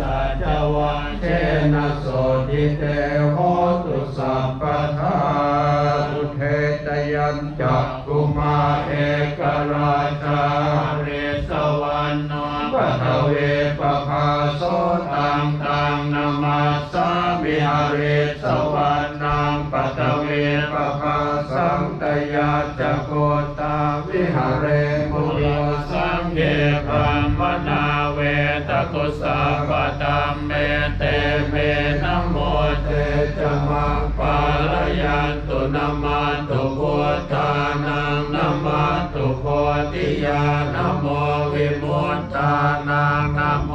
สัจวังเชนะโสติเตโหตุสัพพทาอุเทตยัญจักกุมาเอกราชาเรสวรรณปะทเวปภาโสตังตังนามาสามิหาเรสวรรณังปะทเวปภาสังตยาจักโกตาวิหาเร ตุสาปตัมเมเตเมนะโมเตจมังปาลยันตุนามาตุพุทธานังนามาตุโพธิญาณโมวิมุตตานังนะโม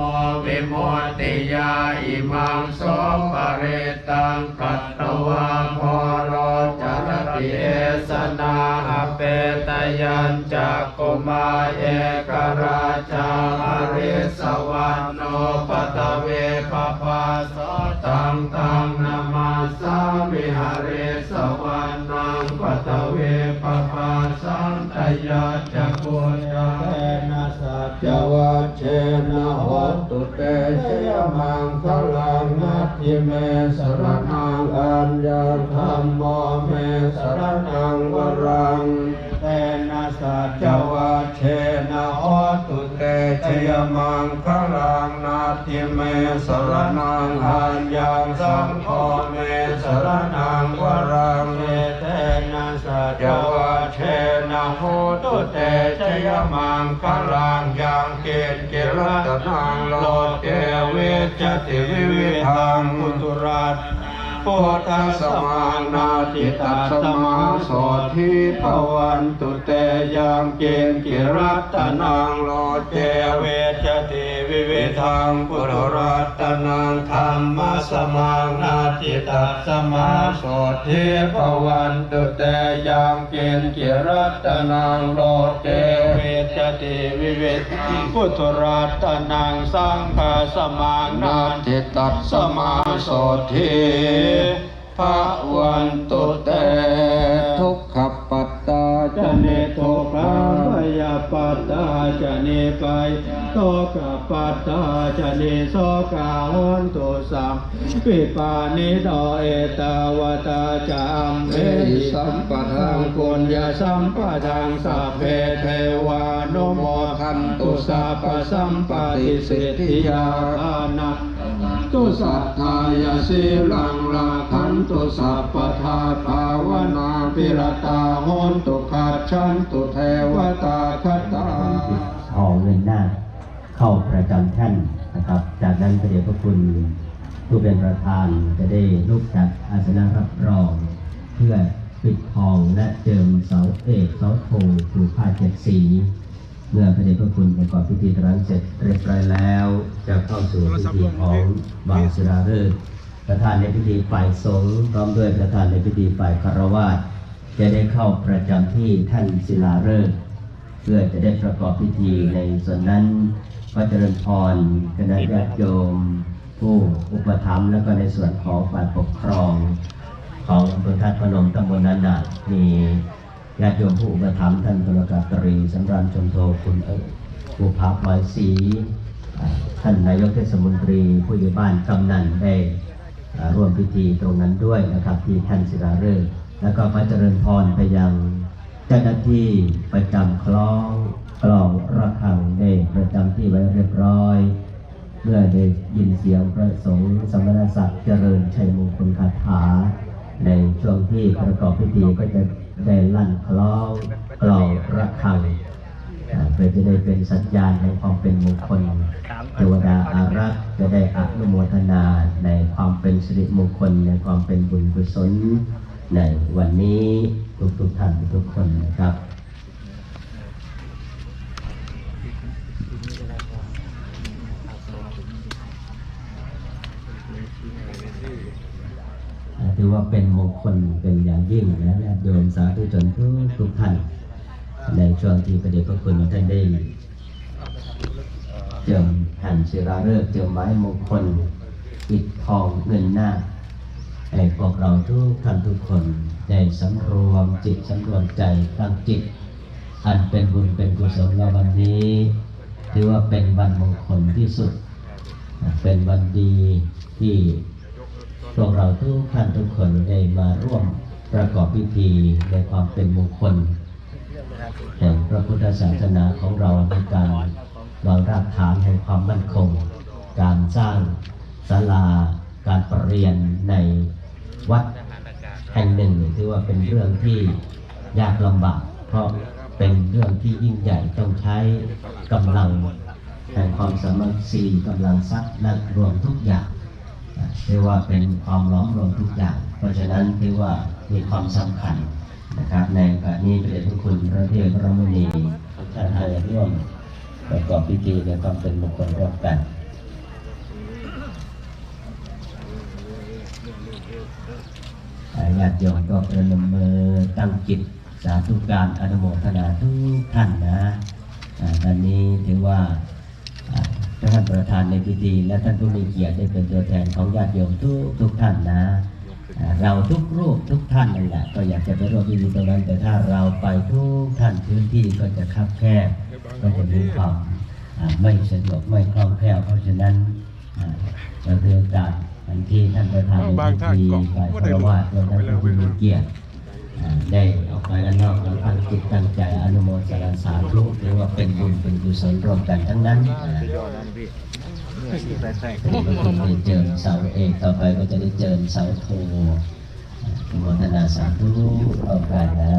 วิมุตติยาอิมังโสปเรตังกัตตวา ยัญจากกุมาเอกราชาอริสวรรณโนปตเวปปาสตังตังนามาสามิหาเรสวรรณังปตเวปปาสังตยาจักโกยาเนะสัจวัชเชนะโหตุเตชยมังคลังนัตถิเมสรนังอัญญธรรมโมเมสรนังวรัง ยมังคลังนัตถิเมสรนังอัญญสังโฆเมสรนังวรังเตนะสัจวัชเชนะโหตุเตชยมังคลังยังเกณเกรัตนังโลเกเวจติวิวิทังมุตุรัต พุทธสมานาติตัสสมาโสทิภวันตุเตยังเกณฑ์กิรัตนังโลเจเวจติวิเวทังพุทรัตนังธรรมสมานาติตัสสมาโสทิภวันตุเตยังเกณฑ์กิรัตนังโลเจเวจติวิเวทังพุทรัตนังสังฆสมานาติตัสสมาโสทิ จะเนไปโตกปัตตาจะเนโสกาหนตุสัมปิปานิโตเอตาวตาจะอัมเมหิสัมปะทังปุญญาสัมปะทังสัพเพเทวานุโมทันตุสัพพสัมปติสิทธิยาทานะตุสัทธายาสีลังลาคั นตุสัพพทาภาวนาปิรตาโหนตุขาชันตุเทวตาคตาทอเงินหน้า เข้าประจำแท่นนะครับ จากนั้นพระเดชพระคุณผู้เป็นประธานจะได้ลุกจากอาสนะรับรอง เพื่อปิดทองและเจิมเสาเอกเสาโทผูกผ้าเจ็ดสีเมื่อพระเดชพระคุณประกอบพิธีตรังเสร็จเรียบร้อยแล้ว จะเข้าสู่พิธีของบางศิลาฤกษ์ ประธานในพิธีฝ่ายสงฆ์พร้อมด้วยประธานในพิธีฝ่ายคารวาสจะได้เข้าประจำที่ท่านศิลาฤกษ์เพื่อจะได้ประกอบพิธีในส่วนนั้นก็เจริญพรคณะญาติโยม ผู้อุปถัมภ์แล้วก็ในส่วนของฝ่ายปกครอง ของอำเภอท่าพนมตำบลนันนามีญาติโยมผู้อุปถัมภ์ท่านพลกาตรีสำราญชมโทคุณเอผู้พาพลอยศรีท่านนายกเทศมนตรีผู้ใหญ่บ้านกำนันได้ ร่วมพิธีตรงนั้นด้วยนะครับที่ท่านศิลาฤกษ์แล้วก็พระเจริญพรไปยังเจ้าหน้าที่ประจำคล้องกลองระฆังได้ประจำที่ไว้เรียบร้อย เมื่อได้ยินเสียงพระสงฆ์สมณศักดิ์เจริญชัยมงคลคาถา ในช่วงที่ประกอบพิธีก็จะได้ลั่นคล้องกลองระฆังเพื่อจะได้เป็นสัญญาณแห่งความเป็นมงคล เทวดาอารักษ์จะได้อนุโมทนาในความเป็นสิริมงคล ในความเป็นบุญกุศล ในวันนี้ทุกทุกท่านทุกคนนะครับ ถือว่าเป็นมงคลเป็นอย่างยิ่งนะญาติโยมสาธุชนทุกทุกท่านในช่วงที่พระเดชพระคุณท่านได้ เจิมแผ่นศิลาฤกษ์เจิมไม้มงคลปิดทองเงินหน้าให้พวกเราทุกท่านทุกคนได้สำรวมจิตสำรวมใจตั้งจิต อันเป็นบุญเป็นกุศลในวันนี้ถือว่าเป็นวันมงคลที่สุด เป็นวันดีที่พวกเราทุกท่านทุกคนได้มาร่วมประกอบพิธีในความเป็นมงคลแห่งพระพุทธศาสนาของเราในการ วางรากฐานแห่งความมั่นคง การสร้างศาลาการประเรียนในวัดแห่งหนึ่งถือว่าเป็นเรื่องที่ยากลำบาก เพราะเป็นเรื่องที่ยิ่งใหญ่ต้องใช้กำลังแห่งความสามัคคีกำลังทรัพย์และรวมทุกอย่างเรียกว่าเป็นความล้อมรวมทุกอย่าง เพราะฉะนั้นถือว่ามีความสำคัญนะครับในโอกาสนี้พระเดชพระคุณพระเทพพระมุนีทุกท่านให้ร่วม ประกอบพิธีในความเป็นมงคลร่วมกันอ่าญาติโยมก็ประนมมือตั้งจิตสาธุการอนุโมทนาทุกท่านนะอ่าตอนนี้ถือว่าท่านประธานในพิธีและท่านผู้มีเกียรติได้เป็นตัวแทนของญาติโยมทุกทุกท่านนะ เราทุกรูปทุกท่านนั่นแหละก็อยากจะไปร่วมพิธีตรงนั้น แต่ถ้าเราไปทุกท่านพื้นที่ก็จะคับแคบก็จะมีความอ่าไม่สะดวกไม่คล่องแคล่วเพราะฉะนั้นอ่าเราเรียนการทันที่ท่านประธานในพิธีฝ่ายคารวะโดยท่านผู้มีเกียรติอ่าได้ออกไปด้านนอกแล้วตั้งจิตตั้งใจอนุโมทนาสาธุถือว่าเป็นบุญเป็นกุศลร่วมกันทั้งนั้น อ่าได้เจิมเสาเอกต่อไปก็จะได้เจิมเสาโทอนุโมทนาสาธุเอากันนะ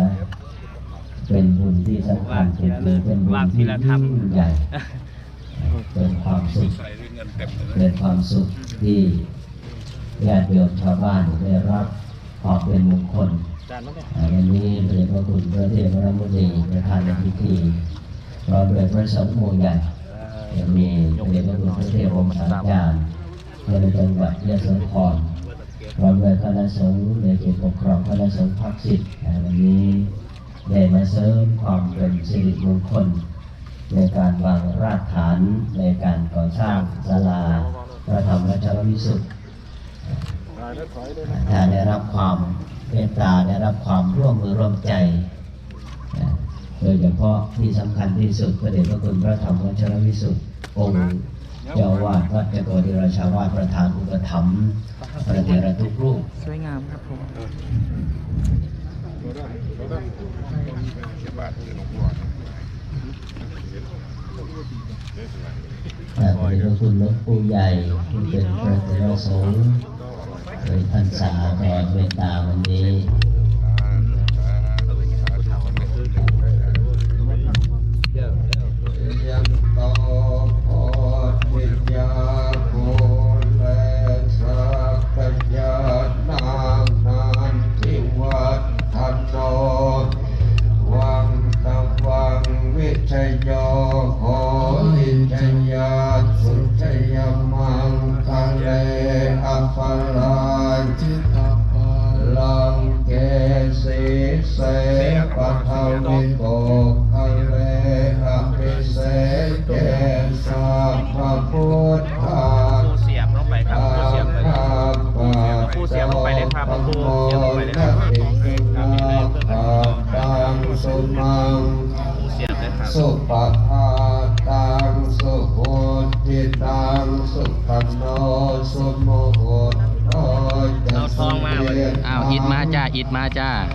เป็นบุญที่สำคัญเป็นบุญเป็นบุญที่ยิ่งใหญ่เป็นความสุขเป็นความสุขที่ญาติโยมชาวบ้านได้รับความเป็นมงคลอันนี้พระเดชพระคุณพระเทพพระมุนีประธานในพิธีรอมด้วยพระสงฆ์หมู่ใหญ่ มีพระเดชพระคุณพระเทพองค์สามจารย์ในจังหวัดยะโสธรพร้อมด้วยคณะสงฆ์ในเขตปกครองคณะสงฆ์ภาคสิบอ่าวันนี้ได้มาเสริมความเป็นสิริมงคล ในการวางรากฐานในการก่อสร้างศาลาพระธรรมราชวิสุทธิ์ถ้าได้รับความเมตตาได้รับความร่วมมือร่วมใจ โดยเฉพาะที่สำคัญที่สุดพระเดชพระคุณพระธรรมวัชรวิสุทธิ์องค์เจ้าวาดวัดเจโกดิราชาวาสประธานอุปถัมภ์พระเถระทุกรูปสวยงามครับผมแต่พระเดชพระคุณหลวงปู่ใหญ่ที่เป็นพระเถระสงฆ์โดยท่านสาธรเมตตาวันนี้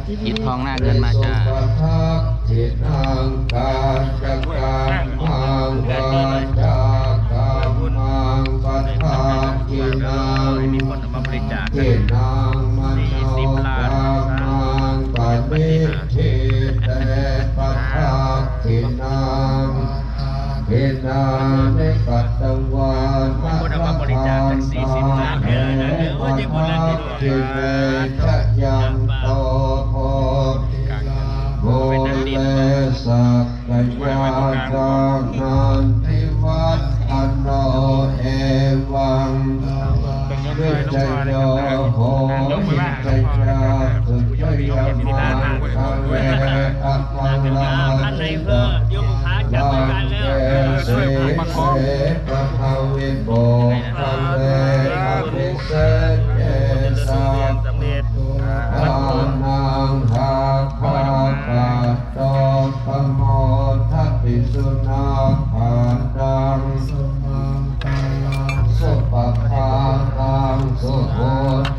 มาจ้าอิดทองหน้าเงินมาจ้าสุปะทักจิตังกาจักกังมังวาจากังมังปัทธากินังมีคนเอามาบริจาคเจนังมันโนปังมังปะนิทิเตปัทธากินังกินานิปัตตวานะคนเอามาบริจาคตั้ง40ล้านเด้อนะเด้อว่าจะบุญแล้วที่กิเมชะ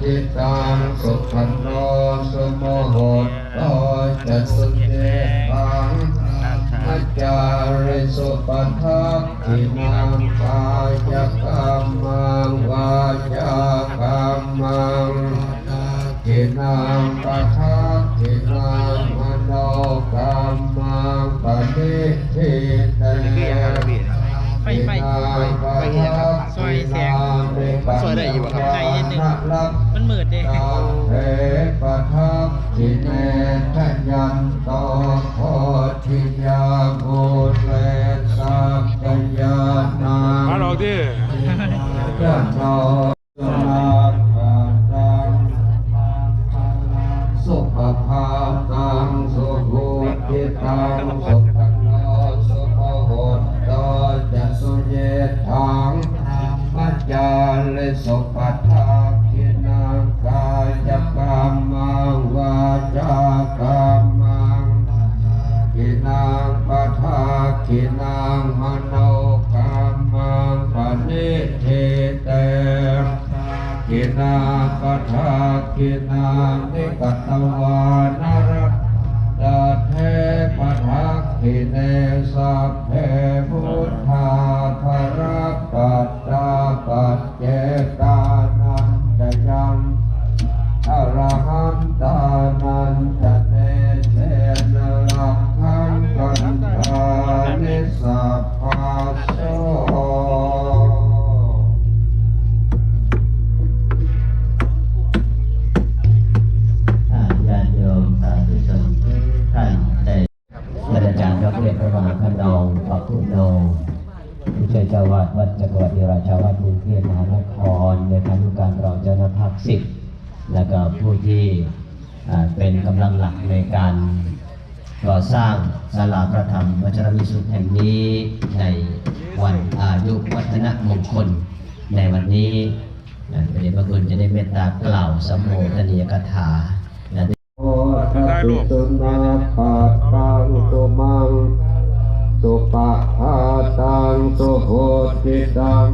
จิตังสุขันโนสุโมโหโตจัสุเจตังอาจาริสุปัฏฐาทินัง ศาลาพระธรรมวัชรวิสุทธิ์แห่งนี้ในวันอายุวัฒนมงคล ในวันนี้นะพระเดชพระคุณจะได้เมตตากล่าวสมโภชนียกถาและโอทัตติสุนาคาตังตุมังสุปะหาตังสุโหติตัง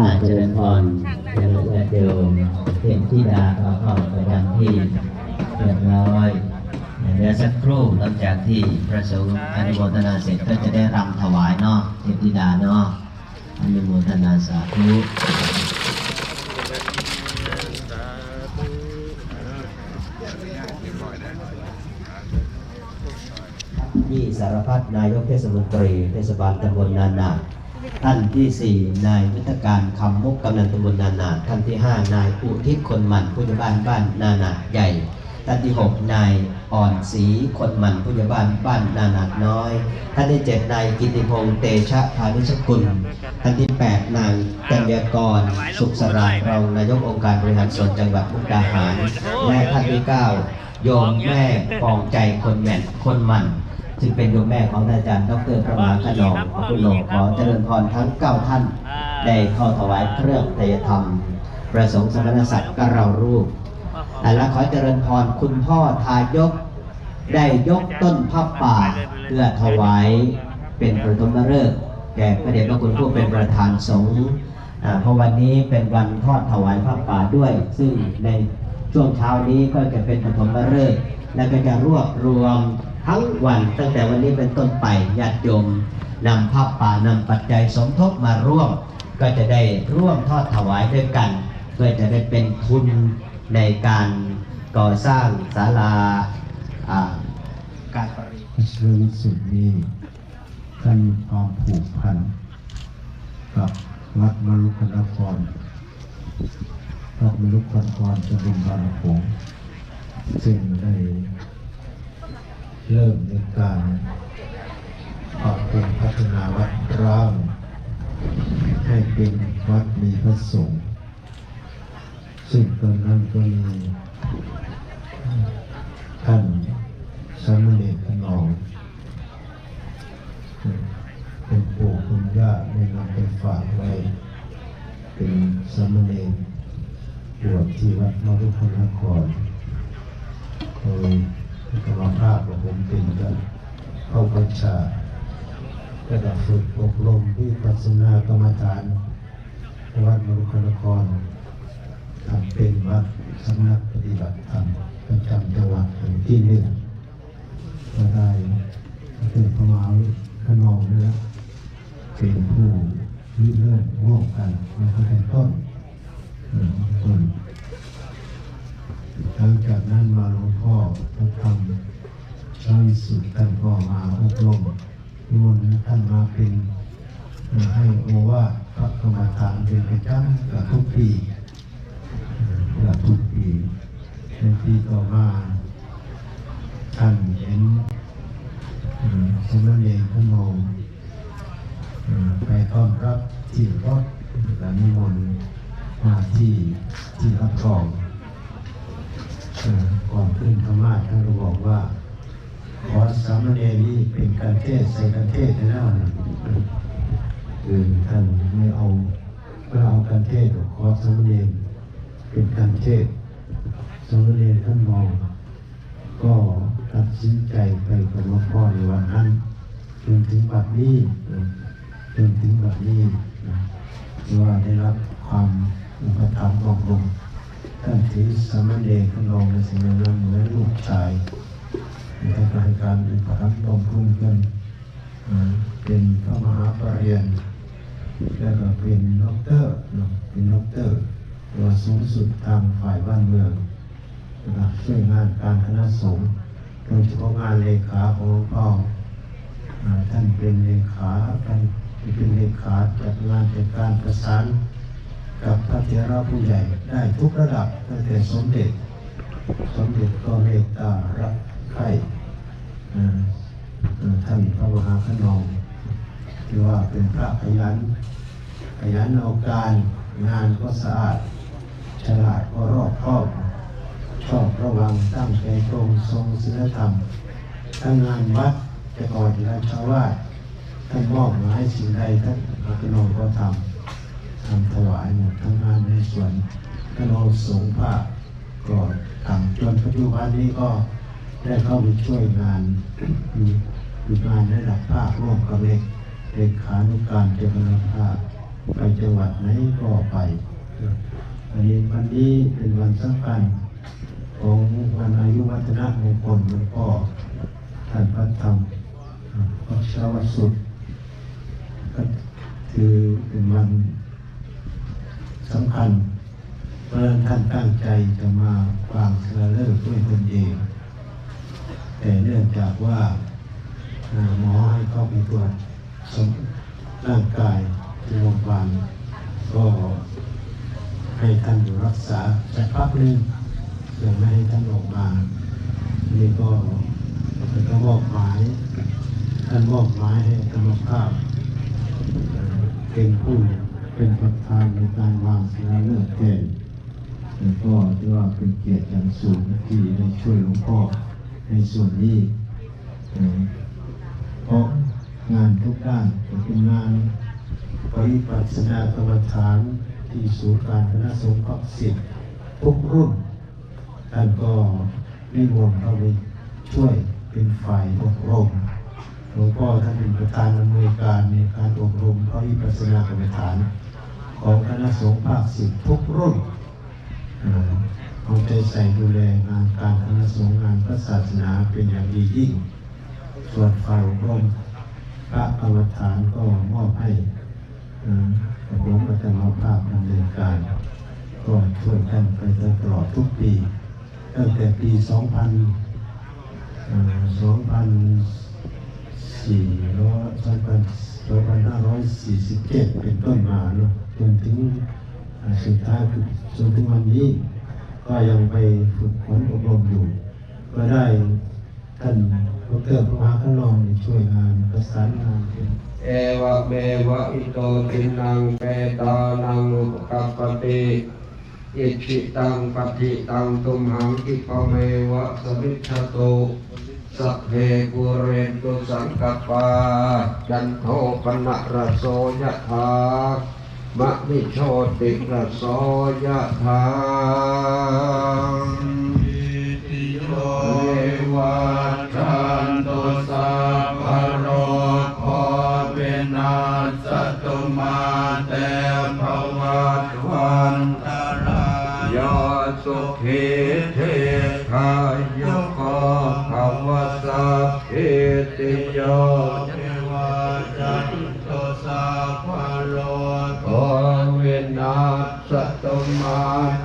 อาจจะเป็นพรและเดิมเห็นที่ดาก็เข้าประจำที่เรียบร้อยเดี๋ยวสักครู่หลังจากที่พระสงฆ์อนุโมทนาเสร็จก็จะได้รำถวายเนาะเทพธิดาเนาะอนุโมทนาสาธุยี่สารพัดนายกเทศมนตรีเทศบาลตำบลนานา ท่านที่สี่นายยุทธการคำมุกกำนันตำบลนานา ท่านที่ห้านายอุทิศคนมันผู้ใหญ่บ้านบ้านนานาใหญ่ท่านที่หกนายอ่อนศรีคนมันผู้ใหญ่บ้านบ้านนานาน้อย ท่านที่เจ็ดนายกิติพงษ์เตชะพานิชกุล ท่านที่แปดนางกัญญกร สุขสรารองนายกองค์การบริหารส่วนจังหวัดมุกดาหาร และท่านที่เก้าโยมแม่ปองใจคนแม่นคนมัน ซึ่งเป็นโยมแม่ของอาจารย์ดรประมาขนองพระคุณหลวงขอเจริญพรทั้งเก้าท่าน ได้เข้าถวายเครื่องไตยธรรม ประสงค์สมณศักดิ์กเรารูปอ่าและขอเจริญพรคุณพ่อทายก ได้ยกต้นผ้าป่าเพื่อถวายเป็นประธมฤกษ์แก่พระเดชพระคุณผู้เป็นประธานสงฆ์เพราะวันนี้เป็นวันทอดถวายผ้าป่าด้วย ซึ่งในช่วงเช้านี้ก็จะเป็นปฐมฤกษ์และก็จะรวบรวม ทั้งวันตั้งแต่วันนี้เป็นต้นไปญาติโยมนำผ้าป่านำปัจจัยสมทบมาร่วม ก็จะได้ร่วมทอดถวายด้วยกัน เพื่อจะได้เป็นทุนในการก่อสร้างศาลาการประเรียนเชริสุดนี้ท่านมีความผูกพันกับวัดมรุกนครวัดมรุกนครจะเป็นบางผงซึ่งได้ เริ่มในการปรับปรุงพัฒนาวัดร้างให้เป็นวัดมีพระสงฆ์ซึ่งตอนนั้นก็มีท่านสามเณรขนองเป็นปู่คุณย่าได้นำไปฝากไว้เป็นสามเณรบวชที่วัดมรุพนครโดย กรรมภาพของผมเป็นกันเข้าประชาระดับฝึกอบรมที่ปัสนากรรมฐานวัดมรุพนครทำเป็นวัดสำนักปฏิบัติธรรมประจำจังหวัดแห่งที่หนึ่งก็ได้เป็นพระมหาขนองนะเป็นผู้ริเริ่มร่วมกันมาตั้งแต่ต้นเริ่มต้น หลังจากนั้นมาหลวงพ่อพระธรรมชาวิสุทธิ์ท่านก็มาอบรมนิมนต์ท่านมาเป็นให้โอวาพระกรรมฐานเป็นประจำกับทุกปีเอ่อกับทุกปีในปีต่อมาท่านเห็นสมณเณรท่านมงเอ่ไปต้อนรับที่รถและนิมนต์มาที่ที่รับรอง ก่อนขึ้นธรรมาท่านก็บอกว่าขอสามเณรนี้เป็นการเทศใส่การเทศน์ในหน้านะคือท่านไม่เอาไม่เอาการเทศหรอขอสามเณรเป็นการเทศสามเณรท่านมองก็ตัดสินใจไปกับหลวงพ่อในวันนั้นจนถึงบัดนี้จนถึงบัดนี้นว่าได้รับความอุปถัมภ์อบรม ท่านถือสามเณรของในสิ่งนั้นเหมือนลูกชายในการการอุปถัมภ์บำรุงกันเป็นพระมหาปรริญญาแล้วก็เป็นด็อกเตอร์เป็นด็อกเตอร์ตัวสูงสุดทางฝ่ายบ้านเมืองนะครับช่วยงานการคณะสงฆ์โดยเฉพาะงานเลขาของหลวงพ่อท่านเป็นเลขาท่านเป็นเลขาจัดงานจัดการประสาน กับพระเถระผู้ใหญ่ได้ทุกระดับตั้งแต่สมเด็จ สมเด็จก็เมตตารักใคร่ท่านพระมหาขนองที่ว่าเป็นพระขยันขยันเอาการงานก็สะอาด ฉลาดก็รอบคอบชอบระวังตั้งใจตรงทรงศีลธรรมทั้งงานวัดจะก่อนที่ราชาวาสท่านมอบมายสิ่งใดท่านอาตโนมก็ทำำถวายหมดทั้งงานในส่วนท่านเอาสงฆ์ภาคก็ทำจนปัจจุบันนี้ก็ได้เข้าไปช่วยงานอยู่อยู่งานระดับภาคร่วมกับเลขเลขานุการเจ้าคณะภาคไปจังหวัดไหนก็ไปอันนี้วันนี้เป็นวันสำคัญของวันอายุวัฒนะมงคลหลวงพ่อท่านพระธรรมพระชาวสุดก็คือเป็นวัน สำคัญเพราะท่านตั้งใจจะมาฟังเสลเลิกด้วยตนเอง แต่เนื่องจากว่าหมอให้เข้าไปตรวจสมร่างกายที่โรงพยาบาลก็ให้ท่านอยู่รักษาสักพักหนึ่งเพื่อไม่ให้ท่านออกมานี่ก็เป็นก็มอบหมาย ท่านมอบหมายให้กรรมภาพเป็นผู้ เป็นประธานในการวางศิลาฤกษ์แทนแล้วก็ถือว่าเป็นเกียรติอย่างสูงที่ได้ช่วยหลวงพ่อในส่วนนี้เอ่อเพราะงานทุกด้านเป็นงานปริปัสนากรรมฐานที่ศูนย์การคณะสงฆ์พักสิทธิ์ทุกรุ่นท่านก็นิมนต์เข้าไปช่วยเป็นฝ่ายอบรมหลวงพ่อ ท่านเป็นประธานอำเนวยการในการอบรมพระวิปัสสนากรรมฐาน ของคณะสงฆ์ภาคสิบทุกรุ่นเอาใจใส่ดูแลงานการคณะสงฆ์งานพระศาสนาเป็นอย่างดียิ่ง ส่วนฝ่ายอบรมพระกรรมฐานก็มอบให้กับผมอาจารย์เอาภาพดำเนินการก็ช่วยกันไปตลอดทุกปี ตั้งแต่ปี 2000 2000 เอ่อ2547เป็นต้นมาเนาะจนถึงสุดท้ายคือจนถึงวันนี้ ก็ยังไปฝึกฝนอบรมอยู่ ก็ได้ท่านดรพระมหาขนองช่วยงานประสานงานเอวะเมวะอิโตตินังเปตานังอุปกัปปติอิชิตังปฏิตังตุมหังกิปเมวะสมิชโต สัพเพกุเรนตุสังกปาจันโทปนะระโสยะถามะมิโชติระโสยะถาติโยเวัชันตุสัพพโรโควินาศตุมาเตภวัตวันตรายสุขี อิติโยเทวาจันตุสัพพะโรโควินาศตุมา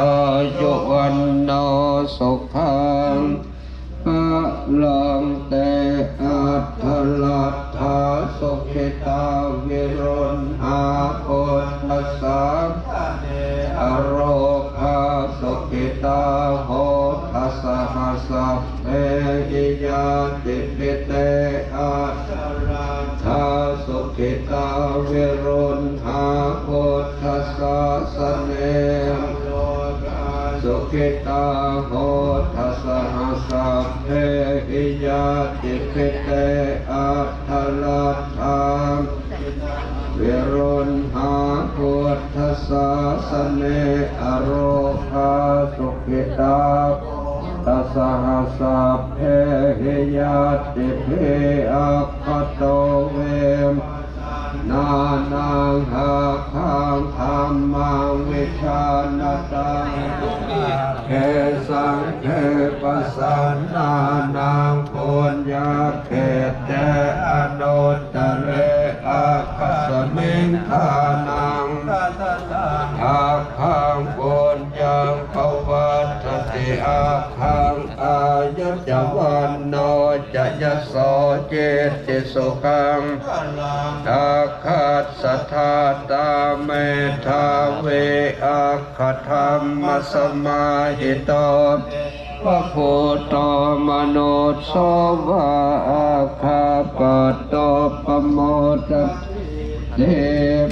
อายุวันโนสุขั ตาตัสสะหัสะเพหิยติปิอัคคโตเวมนานังหาคังธรรมังวิชาณตังเกสังเทปสันนานังปุญญาเขตเตอนุตเรอคัสมิงทานา อาคังอายุจวันโนจะยโสเจติสุขังอาคัสทธาตาเมธาเวอาคธรรมสมาหิตพระโพตมโนโสวาอาคาปโตปโมตเท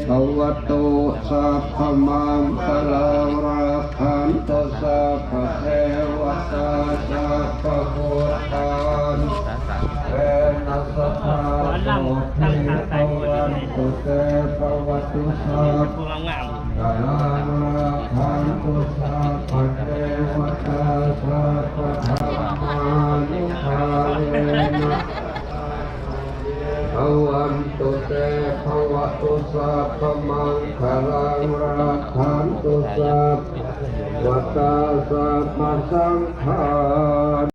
ภวตุสัพพมังคลังรา คันตสัพพเทวตาสัพพพุทธานเวนัสสะโตเทภวันตุเตภวตุสัพกามกาลังหันตุสัพพเทวตาสัพพธรรมานิพาเนนะภวันตุเตภวตุสัพมังคลังราคันตุสัพ วตาสัพพสังฆา